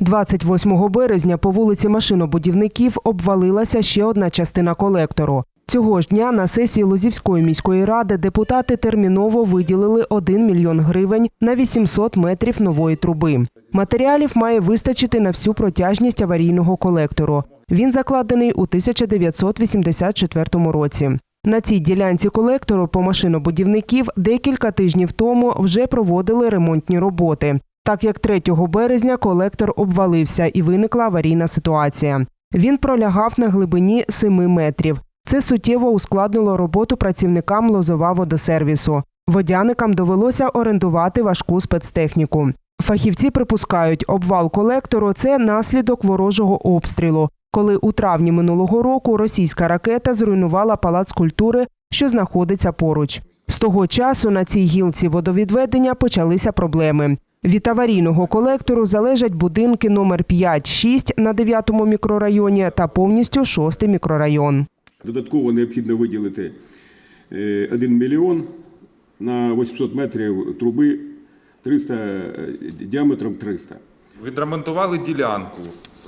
28 березня по вулиці машинобудівників обвалилася ще одна частина колектору. Цього ж дня на сесії Лозівської міської ради депутати терміново виділили 1 мільйон гривень на 800 метрів нової труби. Матеріалів має вистачити на всю протяжність аварійного колектору. Він закладений у 1984 році. На цій ділянці колектору по машинобудівників декілька тижнів тому вже проводили ремонтні роботи. Так як 3 березня колектор обвалився і виникла аварійна ситуація. Він пролягав на глибині 7 метрів. Це суттєво ускладнило роботу працівникам Лозова водосервісу. Водяникам довелося орендувати важку спецтехніку. Фахівці припускають, обвал колектору це наслідок ворожого обстрілу, коли у травні минулого року російська ракета зруйнувала палац культури, що знаходиться поруч. З того часу на цій гілці водовідведення почалися проблеми. Від аварійного колектору залежать будинки номер 5-6 на 9 мікрорайоні та повністю 6 мікрорайон. Додатково необхідно виділити е, 1 мільйон на 800 метрів труби 300, е, діаметром 300. Відремонтували ділянку.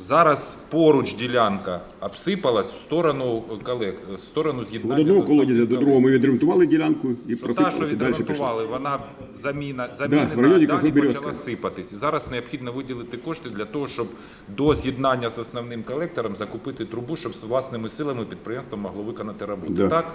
Зараз поруч ділянка обсипалась в сторону колек... в сторону з'єднання. одного колодязя до другого ми відремонтували ділянку і Та, що просипалося далі пішло. відремонтували, вона заміна, в районі замінена, далі Кафе-Березка. почала сипатись. І зараз необхідно виділити кошти для того, щоб до з'єднання з основним колектором закупити трубу, щоб з власними силами підприємство могло виконати роботу. Да. Так?